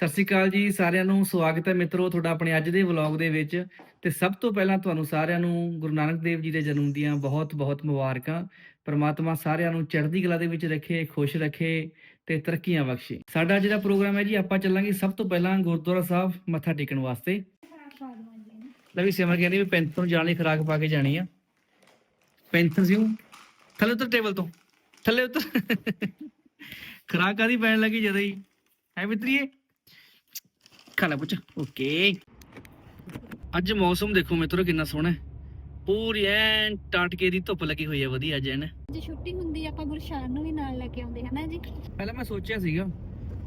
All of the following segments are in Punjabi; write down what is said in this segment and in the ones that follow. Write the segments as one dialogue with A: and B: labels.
A: ਸਤਿ ਸ਼੍ਰੀ ਅਕਾਲ ਜੀ, ਸਾਰਿਆਂ ਨੂੰ ਸਵਾਗਤ ਹੈ ਮਿੱਤਰੋ ਤੁਹਾਡਾ ਆਪਣੇ ਅੱਜ ਦੇ ਵਲੌਗ ਦੇ ਵਿੱਚ। ਤੇ ਸਭ ਤੋਂ ਪਹਿਲਾਂ ਤੁਹਾਨੂੰ ਸਾਰਿਆਂ ਨੂੰ ਗੁਰੂ ਨਾਨਕ ਦੇਵ ਜੀ ਦੇ ਜਨਮ ਦੀਆਂ ਬਹੁਤ-ਬਹੁਤ ਮੁਬਾਰਕਾਂ। ਪ੍ਰਮਾਤਮਾ ਸਾਰਿਆਂ ਨੂੰ ਚੜ੍ਹਦੀ ਕਲਾ ਦੇ ਵਿੱਚ ਰੱਖੇ, ਖੁਸ਼ ਰੱਖੇ ਤੇ ਤਰੱਕੀਆਂ ਬਖਸ਼ੇ। ਸਾਡਾ ਅੱਜ ਪ੍ਰੋਗਰਾਮ ਹੈ ਜੀ, ਆਪਾਂ ਚੱਲਾਂਗੇ ਸਭ ਤੋਂ ਪਹਿਲਾਂ ਗੁਰਦੁਆਰਾ ਸਾਹਿਬ ਮੱਥਾ ਟੇਕਣ ਵਾਸਤੇ। ਲੈ ਵੀ ਸਿਮਰ ਕਹਿੰਦੀ ਵੀ ਪੈਂਥਰ ਜਾਣ ਲਈ ਖਰਾਕ ਪਾ ਕੇ ਜਾਣੀ ਆ। ਪੈਂਥਰ ਸਿਉ ਥੱਲੇ ਉਤਰ ਟੇਬਲ ਤੋਂ। ਥੱਲੇ ਉਤਰ। ਖਰਾਕ ਕਾਦੀ ਪੈਣ ਲੱਗੀ ਜਦੋਂ ਹੀ। ਹੈ ਮਿੱਤਰੀਏ? ਖਾ ਲੈ ਪੁੱਛ ਓਕੇ। ਅੱਜ ਮੌਸਮ ਦੇਖੋ ਮਿੱਤਰੋ ਕਿੰਨਾ ਸੋਹਣਾ ਹੈ। ਪੂਰੀ ਐਨ ਟਾਟਕੇ ਦੀ ਧੁੱਪ ਲੱਗੀ ਹੋਈ ਹੈ ਵਧੀਆ ਅੱਜ ਐਨ
B: ਜੇ ਛੁੱਟੀ ਹੁੰਦੀ ਆਪਾਂ ਗੁਰਸ਼ਾਨ ਨੂੰ ਵੀ ਨਾਲ ਲੈ ਕੇ ਆਉਂਦੇ ਹਨਾ ਜੀ?
A: ਪਹਿਲਾਂ ਮੈਂ ਸੋਚਿਆ ਸੀਗਾ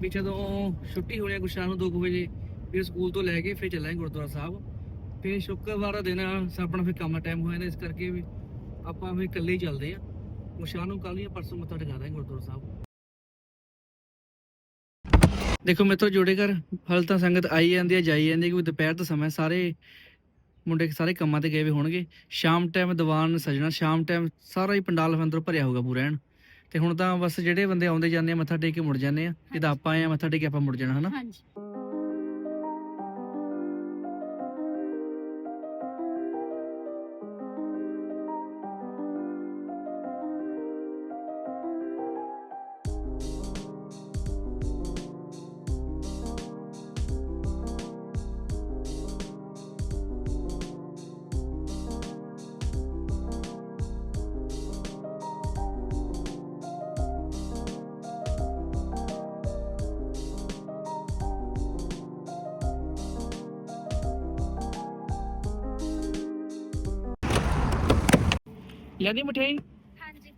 A: ਵੀ ਜਦੋਂ ਛੁੱਟੀ ਹੋਣੀ ਹੈ ਗੁਰਸ਼ਾਨ ਨੂੰ 2 ਵਜੇ ਫਿਰ ਸਕੂਲ ਤੋਂ ਲੈ ਕੇ ਫਿਰ ਚੱਲਾਂਗੇ ਗੁਰਦੁਆਰਾ ਸਾਹਿਬ। ਫਿਰ ਸ਼ੁੱਕਰਵਾਰ ਦਾ ਦਿਨ ਆਪਣਾ ਫਿਰ ਕੰਮ ਟਾਈਮ ਹੋ ਜਾਂਦਾ ਇਸ ਕਰਕੇ ਵੀ ਆਪਾਂ ਫਿਰ ਇਕੱਲੇ ਹੀ ਚੱਲਦੇ ਆ। ਗੁਰਸ਼ਾਨ ਨੂੰ ਕੱਲ ਹੀ ਪਰਸੋਂ ਮੱਥਾ ਟਿਕਾ ਦਾਂਗੇ ਗੁਰਦੁਆਰਾ ਸਾਹਿਬ। ਦੇਖੋ ਮੇਤੋਂ ਜੋੜੇ ਘਰ ਹਲ ਤਾਂ ਸੰਗਤ ਆਈ ਜਾਂਦੀ ਹੈ ਜਾਈ ਜਾਂਦੀ ਹੈ ਕਿਉਂਕਿ ਦੁਪਹਿਰ ਦਾ ਸਮਾਂ ਸਾਰੇ ਮੁੰਡੇ ਸਾਰੇ ਕੰਮਾਂ ਤੇ ਗਏ ਵੇ ਹੋਣਗੇ। ਸ਼ਾਮ ਟਾਈਮ ਦੀਵਾਨ ਸਜਣਾ ਸ਼ਾਮ ਟਾਈਮ ਸਾਰਾ ਹੀ ਪੰਡਾਲ ਅੰਦਰੋਂ ਭਰਿਆ ਹੋਊਗਾ ਪੂਰਾ ਐਨ। ਤੇ ਹੁਣ ਤਾਂ ਬਸ ਜਿਹੜੇ ਬੰਦੇ ਆਉਂਦੇ ਜਾਂਦੇ ਆ ਮੱਥਾ ਟੇਕ ਕੇ ਮੁੜ ਜਾਂਦੇ ਆ। ਜਿੱਦਾਂ ਆਪਾਂ ਆਏ ਆ ਮੱਥਾ ਟੇਕ ਕੇ ਆਪਾਂ ਮੁੜ ਜਾਣਾ ਹਨਾ?
B: ਹਾਂਜੀ।
A: ਲੈਣੀ ਮਠਿਆਈ?
B: ਹਾਂਜੀ।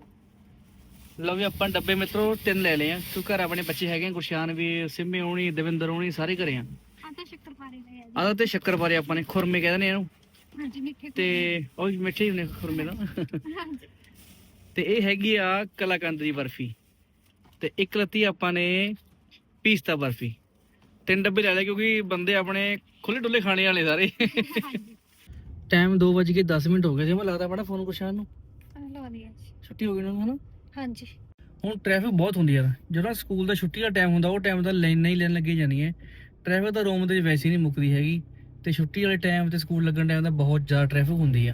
A: ਲਓ ਵੀ ਆਪਾਂ ਡੱਬੇ ਮਿੱਤਰੋ ਤਿੰਨ ਲੈ ਲਏ ਆ। ਤੂੰ ਘਰ ਆਪਣੇ ਬੱਚੇ ਹੈਗੇ ਆ, ਗੁਰਸ਼ਾਨ ਵੀ ਸਿੰਮੇ ਹੋਣੀ ਦਵਿੰਦਰ ਹੋਣੀ ਸਾਰੇ ਘਰੇ ਆ।
B: ਆ ਤਾਂ ਸ਼ੱਕਰ ਪਾਰੇ ਲਏ ਆ ਜੀ।
A: ਆਦਾ ਤੇ ਆਪਾਂ ਨੇ ਖੁਰਮੇ ਕਹਿੰਦੇ ਨੇ ਇਹਨੂੰ।
B: ਹਾਂਜੀ ਮਿੱਠੇ
A: ਤੇ ਉਹ ਵੀ ਮਿੱਠੇ ਹੀ ਨੇ ਖੁਰਮੇ ਦਾ
B: ਹਾਂਜੀ।
A: ਤੇ ਇਹ ਹੈਗੀ ਆ ਕਲਾਕੰਦ ਦੀ ਬਰਫੀ। ਤੇ ਇੱਕ ਲੱਤੀ ਆਪਾਂ ਨੇ ਪੀਸਤਾ ਬਰਫੀ। ਤਿੰਨ ਡੱਬੇ ਲੈ ਲਏ ਕਿਉਂਕਿ ਬੰਦੇ ਆਪਣੇ ਖੁੱਲੇ ਡੁੱਲੇ ਖਾਣੇ ਵਾਲੇ ਸਾਰੇ।
B: ਹਾਂਜੀ।
A: ਟਾਈਮ 2:10 ਮਿੰਟ ਹੋ ਗਏ ਸੀ। ਮੈਂ ਲੱਗਦਾ ਬੜਾ ਫੋਨ ਗੁਰਸ਼ਾਨ ਨੂੰ।
B: ਲਾਉਣੀ ਆ ਜੀ।
A: ਛੁੱਟੀ ਹੋ ਗਈ ਨਾ ਹਨਾ
B: ਹਾਂਜੀ।
A: ਹੁਣ ਟ੍ਰੈਫਿਕ ਬਹੁਤ ਹੁੰਦੀ ਆ ਜਦੋਂ ਸਕੂਲ ਦਾ ਛੁੱਟੀ ਦਾ ਟਾਈਮ ਹੁੰਦਾ ਉਹ ਟਾਈਮ ਦਾ ਲਾਈਨ ਨਹੀਂ ਲੈਣ ਲੱਗੀ ਜਾਣੀ ਹੈ ਟ੍ਰੈਫਿਕ ਤਾਂ ਰੋਮ ਦੇ ਵੈਸੇ ਨਹੀਂ ਮੁੱਕਦੀ ਹੈਗੀ। ਤੇ ਛੁੱਟੀ ਵਾਲੇ ਟਾਈਮ ਤੇ ਸਕੂਲ ਲੱਗਣ ਟਾਈਮ ਦਾ ਬਹੁਤ ਜ਼ਿਆਦਾ ਟ੍ਰੈਫਿਕ ਹੁੰਦੀ ਆ।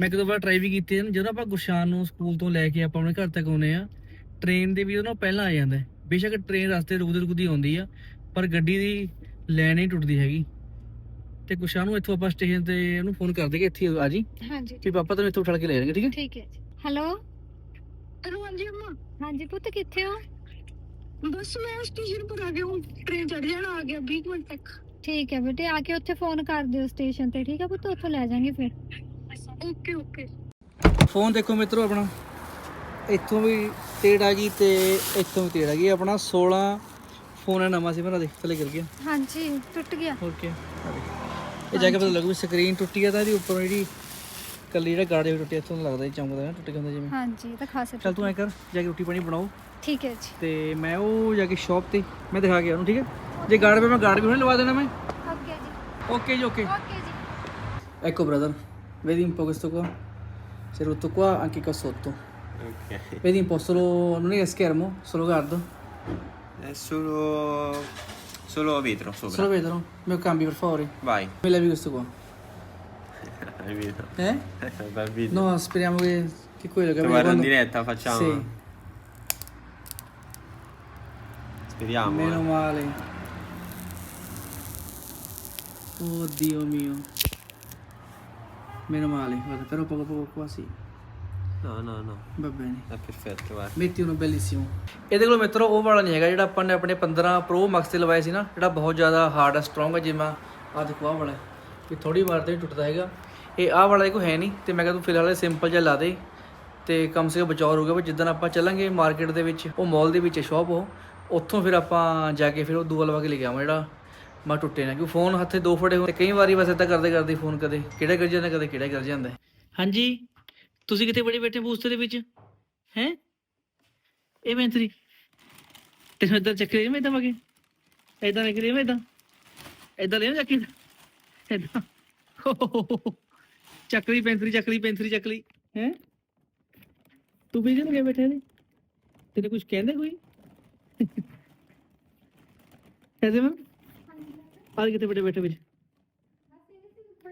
A: ਮੈਂ ਇੱਕ ਦੋ ਵਾਰ ਟਰਾਈ ਵੀ ਕੀਤੀ ਹੈ ਜਦੋਂ ਆਪਾਂ ਗੁਰਸ਼ਾਨ ਨੂੰ ਸਕੂਲ ਤੋਂ ਲੈ ਕੇ ਆਪਾਂ ਆਪਣੇ ਘਰ ਤੱਕ ਆਉਨੇ ਆ ਟ੍ਰੇਨ ਦੇ ਵੀ ਉਹਨਾਂ ਪਹਿਲਾਂ ਆ ਜਾਂਦਾ। ਬੇਸ਼ੱਕ ਟ੍ਰੇਨ ਰਸਤੇ ਰੁਕਦੀ ਰੁਕਦੀ ਆਉਂਦੀ ਆ ਪਰ ਗੱਡੀ ਦੀ ਲਾਈਨ ਨਹੀਂ ਟੁੱਟਦੀ ਹੈਗੀ। ਤੇ ਗੁਰਸ਼ਾਨ ਨੂੰ ਇੱਥੋਂ ਆਪਾਂ ਸਟੇਸ਼ਨ ਤੇ ਉਹਨੂੰ ਫੋਨ ਕਰ ਦੇਗੇ ਇੱਥੇ ਆ ਜੀ।
B: ਹਾਂਜੀ।
A: ਵੀ ਪਾਪਾ ਤੈਨੂੰ ਇੱਥੋਂ ਉਠਾ ਕੇ ਲੈ ਜਾਣਗੇ ਠੀਕ ਹੈ
B: ਠੀਕ ਹੈ ਜੀ। ਹੈਲੋ ਹੈਲੋ ਹਾਂਜੀ ਅੰਮਾ। ਹਾਂਜੀ ਪੁੱਤ ਕਿੱਥੇ ਹੋ?
C: ਬਸ ਮੈਂ ਸਟੇਸ਼ਨ ਪਰ ਆ ਗਿਆ ਹੂੰ ਟ੍ਰੇਨ ਚੜ ਜਾਣਾ ਆ ਗਿਆ 20 ਮਿੰਟ ਤੱਕ।
B: ਠੀਕ ਹੈ ਬੇਟੇ ਆ ਕੇ ਉੱਥੇ ਫੋਨ ਕਰ ਦਿਓ ਸਟੇਸ਼ਨ ਤੇ ਠੀਕ ਹੈ ਪੁੱਤ? ਉੱਥੋਂ ਲੈ ਜਾਾਂਗੇ ਫਿਰ।
C: ਓਕੇ ਓਕੇ
A: ਫੋਨ ਦੇਖੋ ਮਿੱਤਰੋ ਆਪਣਾ। ਇੱਥੋਂ ਵੀ ਤੇੜ ਆ ਗਈ ਤੇ ਇੱਥੋਂ ਵੀ ਤੇੜ ਆ ਗਈ ਆਪਣਾ 16 ਫੋਨ ਹੈ ਨਵਾਂ ਸੀ ਮੇਰਾ ਦੇਖ ਥੱਲੇ ਗਿਰ ਗਿਆ।
B: ਹਾਂਜੀ ਟੁੱਟ ਗਿਆ।
A: ਹੋਰ ਕੀ ਇਹ ਜਾ ਕੇ ਪਤਾ ਲੱਗੂ ਸਕਰੀਨ ਟੁੱਟੀ ਆ ਤਾਂ ਇਹਦੀ ਉੱਪਰ ਜਿਹੜੀ ਕੱਲੀ ਜਿਹੜਾ ਗਾੜੇ ਵੀ ਟੁੱਟੀ ਇੱਥੋਂ ਲੱਗਦਾ ਚਮਕਦਾ ਹੈ ਟੁੱਟ ਗਿਆ ਹੁੰਦਾ ਜਿਵੇਂ
B: ਹਾਂਜੀ ਇਹ ਤਾਂ ਖਾਸੇ
A: ਚੱਲ ਤੂੰ ਐ ਕਰ ਜਾ ਕੇ ਰੋਟੀ ਪਾਣੀ ਬਣਾਓ
B: ਠੀਕ ਹੈ ਜੀ
A: ਤੇ ਮੈਂ ਉਹ ਜਾ ਕੇ ਸ਼ਾਪ ਤੇ ਮੈਂ ਦਿਖਾ ਕੇ ਉਹਨੂੰ ਠੀਕ ਹੈ ਜੇ ਗਾੜ ਪੇ ਮੈਂ ਗਾੜ ਵੀ ਹੁਣੇ ਲਵਾ ਦੇਣਾ ਮੈਂ
B: okay ji
A: okay ji okay
B: okay ji
A: Ecco brother, vedi un po' questo qua? C'è tutto qua, anche qua sotto.
D: Ok.
A: Vedi un po' solo, non è schermo, solo guardo.
D: È solo. solo vetro sopra.
A: Solo vedono? Me lo cambi per favore?
D: Vai.
A: Me levi questo qua.
D: Hai visto?
A: Eh?
D: Dal video.
A: No, speriamo che, che quello che
D: Se
A: abbiamo
D: guarda in diretta facciamo.
A: Sì,
D: Speriamo.
A: meno
D: eh.
A: male. Oddio mio. Meno male, guarda, però poco poco qua sì.
D: No, no, no.
A: Va bene.
D: È perfetto, guarda.
A: ਮੇਤੀ ਉਹਨੂੰ ਬੈਲੀਸੀਮੋ ਇਹਦੇ ਕੋਲ ਮਿੱਤਰੋ ਉਹ ਵਾਲਾ ਨਹੀਂ ਹੈਗਾ ਜਿਹੜਾ ਆਪਾਂ ਨੇ ਆਪਣੇ 15 ਪ੍ਰੋ ਮੈਕਸ ਤੇ ਲਵਾਇਆ ਸੀ ਨਾ ਜਿਹੜਾ ਬਹੁਤ ਜ਼ਿਆਦਾ ਹਾਰਡ ਆ ਸਟਰੋਂਗ ਹੈ ਜਿਵੇਂ ਆ ਦੇਖੋ ਆਹ ਵਾਲਾ ਇਹ ਥੋੜੀ ਵਾਰ ਤੇ ਟੁੱਟਦਾ ਹੈਗਾ ਇਹ ਆਹ ਵਾਲਾ ਦੇਖੋ ਹੈ ਨਹੀਂ, ਤੇ ਮੈਂ ਕਿਹਾ ਤੂੰ ਫਿਲਹਾਲ ਸਿੰਪਲ ਜਿਹਾ ਲਾ ਦੇ। ਤੇ ਕਮ ਸੇ ਕਮ ਬਚਾਅ ਰਹੂਗਾ ਵੀ ਜਿੱਦਣ ਆਪਾਂ ਚੱਲਾਂਗੇ ਮਾਰਕੀਟ ਦੇ ਵਿੱਚ, ਉਹ ਮਾਲ ਦੇ ਵਿੱਚ ਸ਼ਾਪ ਉਹ, ਉੱਥੋਂ ਫਿਰ ਆਪਾਂ ਜਾ ਕੇ ਫਿਰ ਉਹ ਦੂਆ ਲਵਾ ਕੇ ਲੈ ਕੇ ਆਵਾਂ ਜਿਹੜਾ ਮੈਂ ਟੁੱਟੇ ਨਾ। ਕਿਉਂ ਫੋਨ ਹੱਥੇ ਦੋ ਫੜੇ ਹੋਏ ਤੇ ਕਈ ਵਾਰੀ ਬਸ ਏਦਾਂ ਕਰਦੇ ਕਰਦੇ ਫੋਨ ਕਦੇ ਕਿਹੜਾ ਕਰ ਜਾਂਦਾ, ਕਦੇ ਕਿਹੜਾ ਕਰ ਜਾਂਦਾ। ਹਾਂਜੀ, ਤੁਸੀਂ ਕਿੱਥੇ ਬੜੇ ਬੈਠੇ ਬੂਸਤੇ ਦੇ ਵਿੱਚ? ਹੈ? ਇਹ ਮੈਂਤਰੀ ਤੈਨੂੰ ਇਦਾਂ ਚੱਕਰੇ ਮੈਂ ਇਦਾਂ ਵਗੇ ਇਦਾਂ ਲੱਗ ਮੈਂ ਇਦਾਂ ਇਦਾਂ ਲੈ ਚੱਕੀ ਪੈਂਥਰੀ ਚੱਕਰੀ ਪੈਂਤਰੀ ਚੱਕਰੀ ਪੈਂਤਰੀ ਚੱਕਲੀ ਹੈ? ਤੂੰ ਵੀ ਕਿਹਨੇ ਬੈਠੇ ਨੇ? ਤੇਰੇ ਕੁਝ ਕਹਿੰਦੇ ਕੋਈ? ਐਸੇ ਮੈਂ? ਆ ਕਿਤੇ ਬੈਠੇ ਬੈਠੇ ਵਿੱਚ?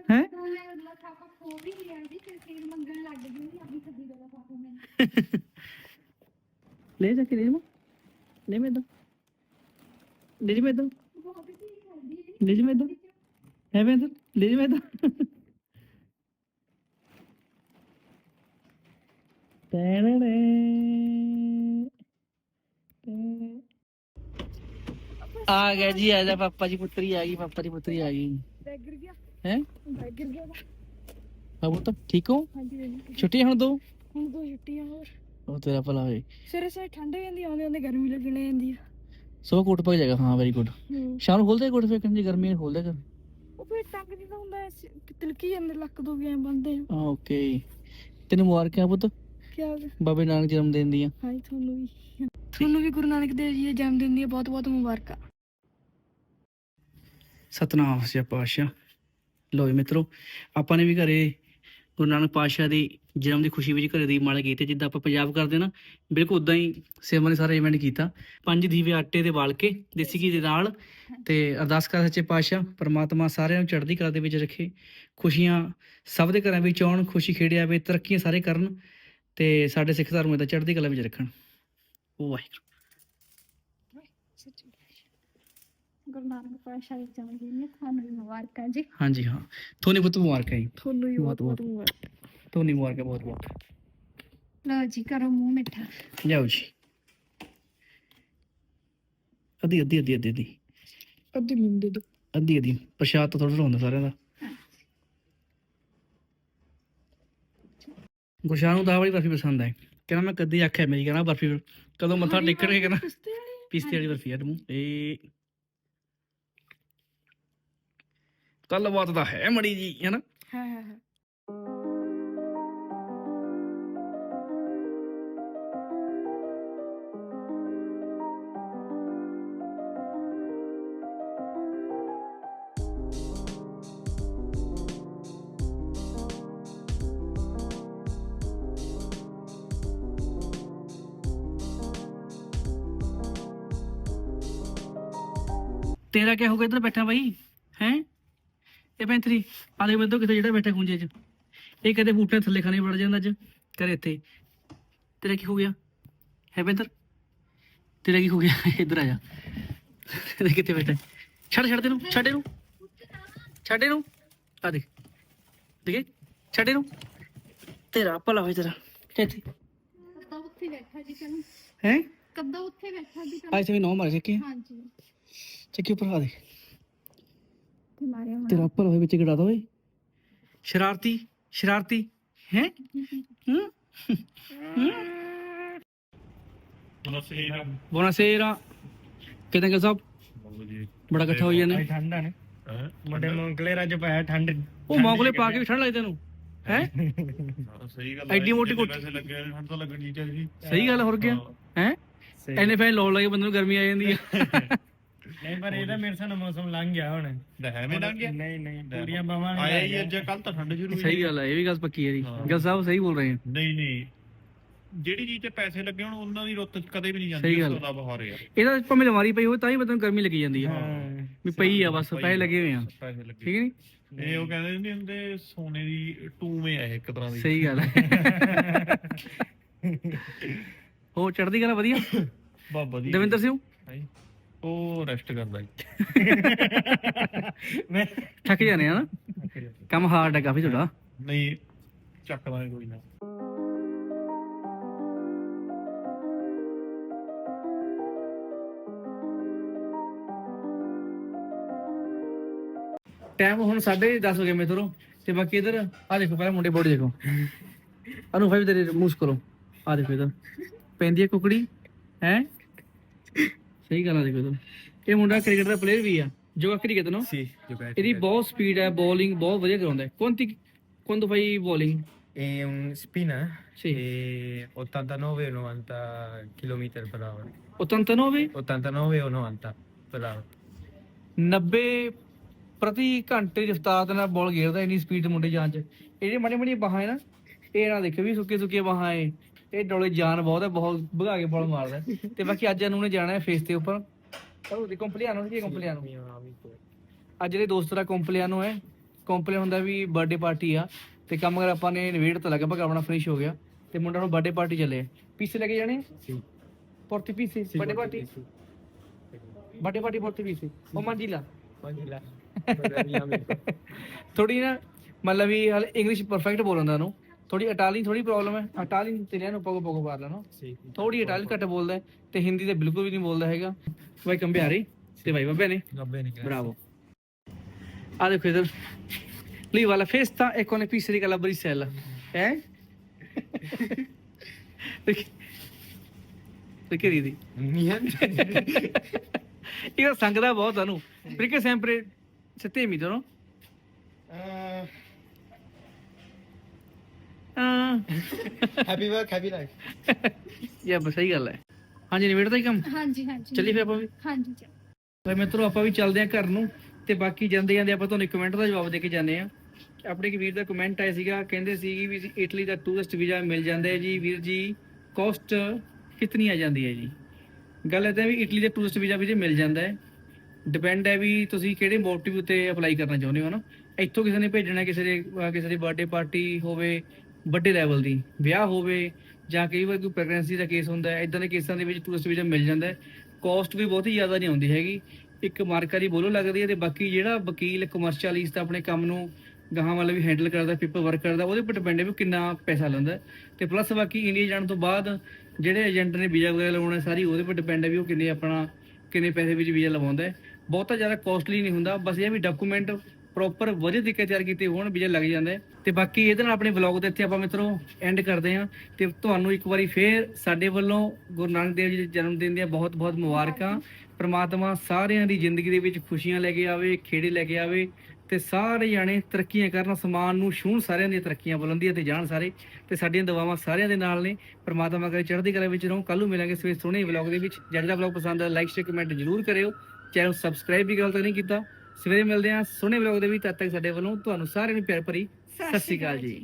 A: ਹੈ? ਲੈ ਜਾ ਕੇ ਲੈ ਜਾ ਲੈ ਮੈਂ ਦੋ ਲੈ ਜਾ ਮੈਂ ਦੋ ਲੈ ਜਾ ਮੈਂ ਦੋ ਹੈ ਮੈਂ ਦੋ ਲੈ ਜਾ ਮੈਂ ਦੋ ਆ ਗਿਆ ਜੀ ਆ ਜਾ ਪਾਪਾ ਜੀ ਪੁੱਤਰੀ ਆ ਗਈ ਪਾਪਾ ਦੀ ਪੁੱਤਰੀ ਆ ਗਈ।
B: ਬੈਗ ਗਿਰ ਗਿਆ।
A: ਹੈ?
B: ਬੈਗ ਗਿਰ ਗਿਆ
A: ਬਾਬੂ ਤਾਂ ਠੀਕ ਹੋ? ਛੁੱਟੀ ਹੁਣ ਦੋ?
B: ਹੁਣ ਦੋ ਛੁੱਟੀਆਂ ਹੋਰ।
A: ਉਹ ਤੇਰਾ ਭਲਾ ਹੋਏ।
B: ਸਵੇਰੇ ਸਵੇਰੇ ਠੰਡ ਹੋ ਜਾਂਦੀ ਆਉਂਦੇ ਆਉਂਦੇ ਗਰਮੀ ਲੱਗਣ ਲੱਗ ਜਾਂਦੀ ਆ।
A: ਸੋ ਕੋਟ ਪਾ ਜਾਏਗਾ। ਹਾਂ ਵੈਰੀ ਗੁੱਡ
B: ਹੂੰ।
A: ਸ਼ਾਮ ਨੂੰ ਖੋਲਦੇ ਕੋਟ ਫੇਰ ਕਹਿੰਦੇ ਗਰਮੀ ਨੂੰ ਖੋਲਦੇ ਕਰ
B: ਉਹ ਫਿਰ ਟੰਗ ਜਿਹਾ ਹੁੰਦਾ ਹੈ, ਸ- ਤਿਲਕੀ ਜਾਂਦੇ ਲੱਕ ਦੋ ਐ ਬੰਦੇ
A: ਹਾਂ ਓਕੇ ਤੈਨੂੰ ਮੁਬਾਰਕਾਂ ਪੁੱਤ।
B: ਕਿਆ
A: ਬਾਬੇ ਨਾਨਕ ਜਨਮ ਦਿਨ ਦੀਆਂ।
B: ਤੁਹਾਨੂੰ ਵੀ। ਤੁਹਾਨੂੰ ਵੀ ਗੁਰੂ ਨਾਨਕ ਦੇਵ ਜੀ ਦੇ ਜਨਮ ਦਿਨ ਦੀਆਂ ਬਹੁਤ ਬਹੁਤ ਮੁਬਾਰਕਾਂ।
A: ਸਤਨਾਮ ਸ੍ਰੀ ਪਾਤਸ਼ਾਹ। ਲੋ ਜੀ ਮਿੱਤਰੋ ਆਪਾਂ ਨੇ ਵੀ ਘਰੇ ਗੁਰੂ ਨਾਨਕ ਪਾਤਸ਼ਾਹ ਦੀ ਜਨਮ ਦੀ ਖੁਸ਼ੀ ਵਿੱਚ ਘਰੇ ਦੀ ਮਾਲਾ ਕੀਤੀ ਜਿੱਦਾਂ ਆਪਾਂ ਪੰਜਾਬ ਕਰਦੇ ਨਾ ਬਿਲਕੁਲ ਉਦਾਂ ਹੀ ਸੇਵਾ ਨੇ ਸਾਰਾ ਇਵੈਂਟ ਕੀਤਾ। ਪੰਜ ਦੀਵੇ ਆਟੇ ਦੇ ਬਾਲ ਕੇ ਦੇਸੀ ਘੀ ਦੇ ਨਾਲ ਤੇ ਅਰਦਾਸ ਕਰ ਸੱਚੇ ਪਾਤਸ਼ਾਹ ਪ੍ਰਮਾਤਮਾ ਸਾਰਿਆਂ ਨੂੰ ਚੜ੍ਹਦੀ ਕਲਾ ਦੇ ਵਿੱਚ ਰੱਖੇ। ਖੁਸ਼ੀਆਂ ਸਭ ਦੇ ਘਰਾਂ ਵਿੱਚ ਆਉਣ ਖੁਸ਼ੀ ਖੇੜੇ ਆਵੇ ਤਰੱਕੀਆਂ ਸਾਰੇ ਕਰਨ। ਤੇ ਸਾਡੇ ਸਿੱਖ ਧਰਮ ਦਾ ਚੜ੍ਹਦੀ ਕਲਾ ਵਿੱਚ ਰੱਖਣ। ਉਹ ਵਾਹਿਗੁਰੂ
B: ਗੁਰੂ ਨਾਨਕ ਪਾਤਸ਼ਾਹ ਦੇ ਜਨਮ ਦਿਨ ਦੀਆਂ ਤੁਹਾਨੂੰ ਵੀ ਮੁਬਾਰਕਾਂ ਜੀ।
A: ਹਾਂਜੀ ਹਾਂ। ਤੁਹਾਨੂੰ ਬਹੁਤ ਮੁਬਾਰਕਾਂ ਜੀ।
B: ਤੁਹਾਨੂੰ ਵੀ
A: ਬਹੁਤ-
B: ਬਹੁਤ ਮੁਬਾਰਕਾਂ।
A: ਤੁਹਾਨੂੰ ਮੁਬਾਰਕਾਂ ਬਹੁਤ ਬਹੁਤ।
B: ਲਓ ਜੀ ਕਰੋ ਮੂੰਹ ਮਿੱਠਾ।
A: ਜਾਓ ਜੀ। ਅੱਧੀ ਅੱਧੀ ਅੱਧੀ ਅੱਧੀ ਅੱਧੀ।
B: ਅੱਧੀ ਦੇ
A: ਅੱਧੀ ਅੱਧੀ। ਪ੍ਰਸ਼ਾਦ ਤਾਂ ਥੋੜਾ ਹੁੰਦਾ ਸਾਰਿਆਂ ਦਾ। ਗੁਰਸ਼ਾਨ ਨੂੰ ਤਾਂ ਆਹ ਵਾਲੀ ਬਰਫੀ ਪਸੰਦ ਹੈ। ਕਹਿੰਦਾ ਮੈਂ ਕਦੀ ਆਖਿਆ ਮੇਰੀ ਕਹਿੰਦਾ ਬਰਫੀ ਕਦੋਂ ਮੱਥਾ ਟੇਕਣਗੇ ਕਹਿੰਦਾ।
B: ਪਿਸਤੇ ਵਾਲੀ।
A: ਬਰਫੀ ਆ ਤੂੰ। ਇਹ ਕੱਲ ਬਾਤ ਤਾਂ ਹੈ ਮੜੀ ਜੀ ਹੈ ਨਾ?
B: ਹਾਂ ਹਾਂ।
A: ਤੇਰਾ ਕੀ ਹੋ ਗਿਆ ਇੱਧਰ ਬੈਠਾ ਬਾਈ ਹੈ? ਇਹ ਪੈਂਥਰੀ ਆਲੇ ਬੰਦੋ ਕਿਤੇ ਜਿਹੜਾ ਬੈਠਾ ਖੁੰਝੇ 'ਚ। ਇਹ ਕਦੇ ਬੂਟੇ ਥੱਲੇ ਖਾਣੇ ਵੜ ਜਾਂਦਾ ਅੱਜ ਕਰ ਇੱਥੇ। ਤੇਰਾ ਕੀ ਹੋ ਗਿਆ? ਹੈ ਪੈਂਥਰ ਤੇਰਾ ਕੀ ਹੋ ਗਿਆ? ਇੱਧਰ ਆ ਜਾ। ਤੇਰਾ ਕਿੱਥੇ ਬੈਠਾ? ਛੱਡ ਛੱਡ ਤੈਨੂੰ ਛੱਡ ਇਹਨੂੰ। ਛੱਡ ਇਹਨੂੰ। ਆ ਦੇਖ। ਦੇਖੇ? ਛੱਡ ਇਹਨੂੰ। ਤੇਰਾ ਭਲਾ ਹੋਏ ਤੇਰਾ। ਕਿੱਥੇ
B: ਕੱਦਾ ਉੱਥੇ ਬੈਠਾ ਜੀ ਚਲੋ
A: ਹੈ?
B: ਕੱਦਾ ਉੱਥੇ ਬੈਠਾ ਜੀ ਚਲੋ
A: ਅੱਜ ਤੇ ਨੌ ਮਾਰ ਚੱਕੇ
B: ਹਾਂਜੀ।
A: ਚੱਕੀ ਉੱਪਰ ਆ ਦੇ?
B: ਤੇ ਮਾਰਿਆ ਹੁਣ।
A: ਤੇਰਾ ਭਲਾ ਹੋਏ ਵਿੱਚ ਗੜਾ ਦੋਏ ਸ਼ਰਾਰਤੀ ਸ਼ਰਾਰਤੀ ਹੈ? ਹੂੰ? Buonasera. ਬੜਾ ਇਕੱਠਾ ਹੋਈ ਜਾਂਦੇ
E: ਠੰਡ ਨੇ। ਮੁੰਡੇ ਮੋਂਕਲੇ ਰੱਜ ਪਾਇਆ ਠੰਡ।
A: ਉਹ ਮੌਕਲੇ ਪਾ ਕੇ ਵੀ ਠੰਡ ਲੱਗਦੀ ਤੈਨੂੰ। ਹੈ?
E: ਸਹੀ ਗੱਲ
A: ਐਡੀ ਮੋਟੀ ਕੋਠੀ।
E: ਪੈਸੇ ਲੱਗੇ ਹੋਏ, ਠੰਡ ਤਾਂ ਲੱਗਣੀ ਚਾਹੀਦੀ।
A: ਸਹੀ ਗੱਲ ਹੋਰ ਗਿਆ ਹੈ। ਐਨੇ ਫੈਨ ਲਾਉਣ ਲੱਗੇ ਬੰਦੇ ਨੂੰ ਗਰਮੀ ਆ ਜਾਂਦੀ ਆ।
E: ਨਹੀਂ ਪਰ ਇਹਦਾ ਮੇਰੇ ਸਾਹ ਮੌਸਮ ਲੰਘ ਗਿਆ ਹੁਣ।
F: ਹੈ ਮੈਂ ਲੰਘ ਗਿਆ।
E: ਨਹੀਂ ਨਹੀਂ ਪੂਰੀਆਂ ਬਾਵਾਂ
F: ਆਇਆ ਹੀ ਅੱਜ ਕੱਲ ਤਾਂ ਠੰਡ ਸ਼ੁਰੂ
A: ਸਹੀ ਗੱਲ ਹੈ ਇਹ ਵੀ ਗੱਲ ਪੱਕੀ ਹੈ ਜੀ। ਗੱਲ ਸਾਹਿਬ ਸਹੀ ਬੋਲ ਰਹੇ ਆ
F: ਨਹੀਂ ਨਹੀਂ। ਜਿਹੜੀ ਚੀਜ਼ ਤੇ ਪੈਸੇ ਲੱਗੇ ਹੋਣ ਉਹਨਾਂ ਦੀ ਰੁੱਤ ਕਦੇ ਵੀ ਨਹੀਂ ਜਾਂਦੀ
A: ਸਹੀ
F: ਉਸ
A: ਗੱਲ।
F: ਤੋਂ ਇਲਾਵਾ ਹੋ ਰਿਹਾ
A: ਇਹਦਾ ਭਾਵੇਂ ਲਮਾਰੀ ਪਈ ਹੋਵੇ ਤਾਂ ਹੀ ਬੰਦੇ ਨੂੰ ਗਰਮੀ ਲੱਗੀ ਜਾਂਦੀ
E: ਹਾਂ।
A: ਵੀ ਪਈ ਆ ਬਸ ਪੈਸੇ ਲੱਗੇ ਹੋਏ ਆ।
F: ਪੈਸੇ ਲੱਗੇ।
A: ਠੀਕ ਨਹੀਂ
F: ਇਹ ਉਹ ਕਹਿੰਦੇ ਨਹੀਂ ਹੁੰਦੇ ਸੋਨੇ ਦੀ ਟੂਵੇਂ ਆ ਇਹ ਇੱਕ ਤਰ੍ਹਾਂ ਦੀ।
A: ਸਹੀ ਗੱਲ ਹੈ। ਉਹ ਚੜਦੀ ਗੱਲ ਵਧੀਆ?
F: ਬਹੁਤ ਵਧੀਆ।
A: ਦਵਿੰਦਰ ਸਿੰਘ।
F: ਉਹ ਰੈਸਟ ਕਰਦਾ ਜੀ।
E: ਮੈਂ
A: ਥੱਕ ਜਾਂਦੇ ਆ ਨਾ? ਕੰਮ ਹਾਰਡ ਹੈ ਕਾਫੀ ਤੁਹਾਡਾ।
F: ਨਹੀਂ ਚੱਕਦਾ ਕੋਈ ਨਾ।
A: ਟਾਈਮ ਹੁਣ 10:30 ਹੋ ਗਏ ਮਿੱਤਰੋ ਤੇ। ਬਾਕੀ ਇਧਰ ਆ ਦੇਖੋ ਪਹਿਲਾਂ ਮੁੰਡੇ ਬੋੜੀ ਦੇਖੋ। ਅਨੂ ਭਾਈ ਤੇਰੇ ਮੂਸ ਕਰੋ। ਆ ਦੇਖੋ ਇਧਰ। ਪੈਂਦੀ ਹੈ ਕੁਕੜੀ ਹੈ? ਸਹੀ ਗੱਲ ਆ ਦੇਖੋ ਇਧਰ ਇਹ ਮੁੰਡਾ ਕ੍ਰਿਕਟ ਦਾ ਪਲੇਅਰ ਵੀ ਆ ਜੋ ਕ੍ਰਿਕਟ ਨੂੰ।
E: ਸੀ ਜੋ ਬੈਠ
A: ਇਹਦੀ ਬਹੁਤ ਸਪੀਡ ਹੈ ਬੋਲਿੰਗ ਬਹੁਤ ਵਧੀਆ ਕਰਾਉਂਦਾ ਹੈ। ਕੋਨਤੀ ਕੋਨਤੋ ਭਾਈ ਬੋਲਿੰਗ
E: è un spina
A: Sì.
E: e 89 o 90 km per ora
A: 99
E: 89 o 90 per ora
A: 90 ਪ੍ਰਤੀ ਘੰਟੇ ਦੀ ਰਫ਼ਤਾਰ ਦੇ ਨਾਲ ਬਾਲ ਘੇਰਦਾ ਇੰਨੀ ਸਪੀਡ ਮੁੰਡੇ ਚ। ਇਹਦੇ ਮਾੜੀ ਮਾੜੀ ਬਾਹਾਂ ਹੈ ਨਾ। ਇਹ ਨਾ ਦੇਖੋ ਵੀ ਸੁੱਕੇ ਸੁੱਕੇ ਬਾਹਾਂ ਹੈ। ਇਹ ਡੋਲੇ ਜਾਨ ਬਹੁਤ ਹੈ ਬਹੁਤ ਭਗਾ ਕੇ ਬਾਲ ਮਾਰਦਾ ਹੈ। ਤੇ ਬਾਕੀ ਅੱਜ ਇਹਨੂੰ ਨੇ ਜਾਣਾ ਹੈ ਫੇਸ ਤੇ ਉੱਪਰ। ਉਹ ਦੀ ਕੰਪਲੀਆਨੋ ਕੀ ਕੰਪਲੀਆਨੋ ਅੱਜ ਜਿਹੜੇ ਦੋਸਤ ਦਾ ਕੰਪਲੀਆਨੋ ਹੈ ਕੰਪਲੀਆਨ ਹੁੰਦਾ ਵੀ ਬਰਥਡੇ ਪਾਰਟੀ ਆ। ਤੇ ਕੰਮ ਕਰ ਆਪਾਂ ਨੇ ਨਵੇੜ ਤਾਂ ਲਗਭਗ ਆਪਣਾ ਫਿਨਿਸ਼ ਹੋ ਗਿਆ। ਤੇ ਮੁੰਡਾ ਨੂੰ ਬਰਥਡੇ ਪਾਰਟੀ ਚੱਲੇ ਪੀਸੇ ਲੈ ਕੇ ਜਾਣੇ? ਪੋਰਤੀ ਪੀਸੇ ਬਰਥਡੇ ਪਾਰਟੀ ਬਰਥਡੇ ਪਾਰਟੀ ਪੋਰਤੀ ਪੀਸੇ। ਉਹ ਮੰਜੀਲਾ. ਥੋੜੀ ਨਾ ਮਤਲਬ ਵੀ ਹਲ ਇੰਗਲਿਸ਼ ਪਰਫੈਕਟ ਬੋਲਦਾ ਨੂੰ ਥੋੜੀ ਇਟਾਲੀ ਥੋੜੀ ਪ੍ਰੋਬਲਮ ਹੈ ਇਟਾਲੀ ਤੇਰਿਆਂ ਨੂੰ ਪੋਗੋ ਪੋਗੋ ਪਾਰਲਾ ਨਾ
E: Sì.
A: ਥੋੜੀ ਇਟਾਲੀ ਘੱਟ ਬੋਲਦਾ ਹੈ ਤੇ ਹਿੰਦੀ ਤੇ ਬਿਲਕੁਲ ਵੀ ਨਹੀਂ ਬੋਲਦਾ ਹੈਗਾ ਬਾਈ ਕੰਬਿਆਰੀ ਤੇ ਬਾਈ ਬੱਬੇ ਨੇ
E: Va bene, grazie.
A: Bravo. Ah, ecco, ieder- lì va la festa e con le piste di Calabrisella. Eh? perché, perché ridi?
E: Niente.
A: Io ਸੰਗਦਾ ਬਹੁਤ ਆ ਨੂੰ perché sempre sei timido, no?
E: Happy work, happy life.
A: ਯਾ ਬਸ ਸਹੀ ਗੱਲ ਹੈ। ਹਾਂਜੀ ਨਿਬੇੜਦਾ ਹੀ ਕੰਮ?
B: ਹਾਂਜੀ ਹਾਂਜੀ।
A: ਚੱਲੀਏ ਫਿਰ ਆਪਾਂ ਵੀ?
B: ਹਾਂਜੀ ਚੱਲ।
A: ਤੇ ਮਿੱਤਰੋ ਆਪਾਂ ਵੀ ਚੱਲਦੇ ਆਂ ਘਰ ਨੂੰ ਤੇ ਬਾਕੀ ਜਾਂਦੇ ਜਾਂਦੇ ਆਪਾਂ ਤੁਹਾਨੂੰ ਕਮੈਂਟ ਦਾ ਜਵਾਬ ਦੇ ਕੇ ਜਾਂਦੇ ਆ ਆਪਣੇ ਇੱਕ ਵੀਰ ਦਾ ਕਮੈਂਟ ਆਇਆ ਸੀਗਾ ਕਹਿੰਦੇ ਸੀ ਵੀ ਇਟਲੀ ਦਾ ਟੂਰਿਸਟ ਵੀਜ਼ਾ ਮਿਲ ਜਾਂਦਾ ਹੈ ਜੀ। ਵੀਰ ਜੀ ਕੋਸਟ ਕਿਤਨੀ ਆ ਜਾਂਦੀ ਹੈ ਜੀ? ਗੱਲ ਇਹ ਹੈ ਵੀ ਇਟਲੀ ਦਾ ਟੂਰਿਸਟ ਵੀਜ਼ਾ ਵੀ ਜੀ ਮਿਲ ਜਾਂਦਾ ਹੈ ਡਿਪੈਂਡ ਹੈ ਵੀ ਤੁਸੀਂ ਕਿਹੜੇ ਮੋਟਿਵ ਉਤੇ ਅਪਲਾਈ ਕਰਨਾ ਚਾਹੁੰਦੇ ਹੋ ਨਾ ਇੱਥੋਂ ਕਿਸੇ ਨੇ ਭੇਜਣਾ ਕਿਸੇ ਦੇ ਅਹ ਕਿਸੇ ਦੀ ਬਰਥਡੇ ਪਾਰਟੀ ਹੋਵੇ ਵੱਡੇ ਲੈਵਲ ਦੀ। ਵਿਆਹ ਹੋਵੇ ਜਾਂ ਕਈ ਵਾਰ ਕੋਈ ਪ੍ਰੈਗਨੈਂਸੀ ਦਾ ਕੇਸ ਹੁੰਦਾ ਹੈ ਇਦਾਂ ਦੇ ਕੇਸਾਂ ਦੇ ਵਿੱਚ ਟੂਰਿਸਟ ਵੀਜ਼ਾ ਮਿਲ ਜਾਂਦਾ ਹੈ। ਕੋਸਟ ਵੀ ਬਹੁਤੀ ਜ਼ਿਆਦਾ ਨਹੀਂ ਆਉਂਦੀ ਹੈਗੀ। ਇੱਕ ਮਾਰਕਾਰੀ ਬੋਲੋ ਲੱਗਦੀ ਹੈ ਤੇ ਬਾਕੀ ਜਿਹੜਾ ਵਕੀਲ ਕਮਰਸ਼ੀਅਲਿਸਟ ਆਪਣੇ ਕੰਮ ਨੂੰ ਗਾਹਾਂ ਵਾਲਾ ਵੀ ਹੈਂਡਲ ਕਰਦਾ ਪੇਪਰ ਵਰਕ ਕਰਦਾ, ਉਹਦੇ ਉੱਪਰ ਡਿਪੈਂਡ ਹੈ ਵੀ ਕਿੰਨਾ ਪੈਸਾ ਲੈਂਦਾ ਤੇ ਪਲੱਸ ਬਾਕੀ ਇੰਡੀਆ ਜਾਣ ਤੋਂ ਬਾਅਦ ਜਿਹੜੇ ਏਜੰਟ ਨੇ ਵੀਜ਼ਾ ਵਗੈਰਾ ਲਵਾਉਣਾ, ਸਾਰੀ ਉਹਦੇ ਉੱਪਰ ਡਿਪੈਂਡ ਹੈ ਵੀ ਉਹ ਕਿੰਨੇ ਆਪਣਾ, ਕਿੰਨੇ ਪੈਸੇ ਵਿੱਚ ਵੀਜ਼ਾ ਲਵਾਉਂਦਾ ਹੈ। ਬਹੁਤਾ ਜ਼ਿਆਦਾ ਕੋਸਟਲੀ ਨਹੀਂ ਹੁੰਦਾ, ਬਸ ਇਹ ਵੀ ਡਾਕੂਮੈਂਟ ਪ੍ਰੋਪਰ ਵਧੀਆ ਤਰੀਕੇ ਤਿਆਰ ਕੀਤੇ ਹੋਣ ਵੀਜ਼ਾ ਲੱਗ ਜਾਂਦਾ ਹੈ। ਤੇ ਬਾਕੀ ਇਹਦੇ ਨਾਲ ਆਪਣੇ ਵਲੌਗ ਦੇ ਇੱਥੇ ਆਪਾਂ ਮਿੱਤਰੋ ਐਂਡ ਕਰਦੇ ਹਾਂ। ਤੇ ਤੁਹਾਨੂੰ ਇੱਕ ਵਾਰੀ ਫੇਰ ਸਾਡੇ ਵੱਲੋਂ ਗੁਰੂ ਨਾਨਕ ਦੇਵ ਜੀ ਦੇ ਜਨਮ ਦਿਨ ਦੀਆਂ ਬਹੁਤ ਬਹੁਤ ਮੁਬਾਰਕਾਂ। ਪ੍ਰਮਾਤਮਾ ਸਾਰਿਆਂ ਦੀ ਜ਼ਿੰਦਗੀ ਦੇ ਵਿੱਚ ਖੁਸ਼ੀਆਂ ਲੈ ਕੇ ਆਵੇ, ਖੇੜੇ ਲੈ ਕੇ ਆਵੇ ਤੇ ਸਾਰੇ ਜਾਣੇ ਤਰੱਕੀਆਂ ਕਰਨ, ਸਮਾਨ ਨੂੰ ਛੂਹਣ, ਸਾਰਿਆਂ ਦੀਆਂ ਤਰੱਕੀਆਂ ਬੁਲੰਦੀਆਂ ਤੇ ਜਾਣ ਸਾਰੇ। ਤੇ ਸਾਡੀਆਂ ਦੁਆਵਾਂ ਸਾਰਿਆਂ ਦੇ ਨਾਲ ਨੇ। ਪ੍ਰਮਾਤਮਾ ਕਰੇ ਚੜ੍ਹਦੀ ਕਲਾ ਵਿੱਚ ਰਹੋ। ਕੱਲ ਨੂੰ ਮਿਲਾਂਗੇ ਸਵੇਰ ਸੋਹਣੇ ਵਲੌਗ ਦੇ ਵਿੱਚ। ਜਿਹੜਾ ਵਲੌਗ ਪਸੰਦ ਆ ਲਾਈਕ ਸ਼ੇਅਰ ਕਮੈਂਟ ਜ਼ਰੂਰ ਕਰਿਓ। ਚੈਨਲ ਸਬਸਕ੍ਰਾਈਬ ਵੀ ਗੱਲ ਤੱਕ ਨਹੀਂ ਕੀਤਾ। ਸਵੇਰੇ ਮਿਲਦੇ ਹਾਂ ਸੋਹਣੇ ਵਲੌਗ ਦੇ ਵਿੱਚ ਤਦ ਤੱਕ ਸਾਡੇ ਵੱਲੋਂ ਤੁਹਾਨੂੰ ਸਾਰਿਆਂ ਨੂੰ ਪਿਆਰ ਭਰੀ ਸਤਿ ਸ਼੍ਰੀ ਅਕਾਲ ਜੀ।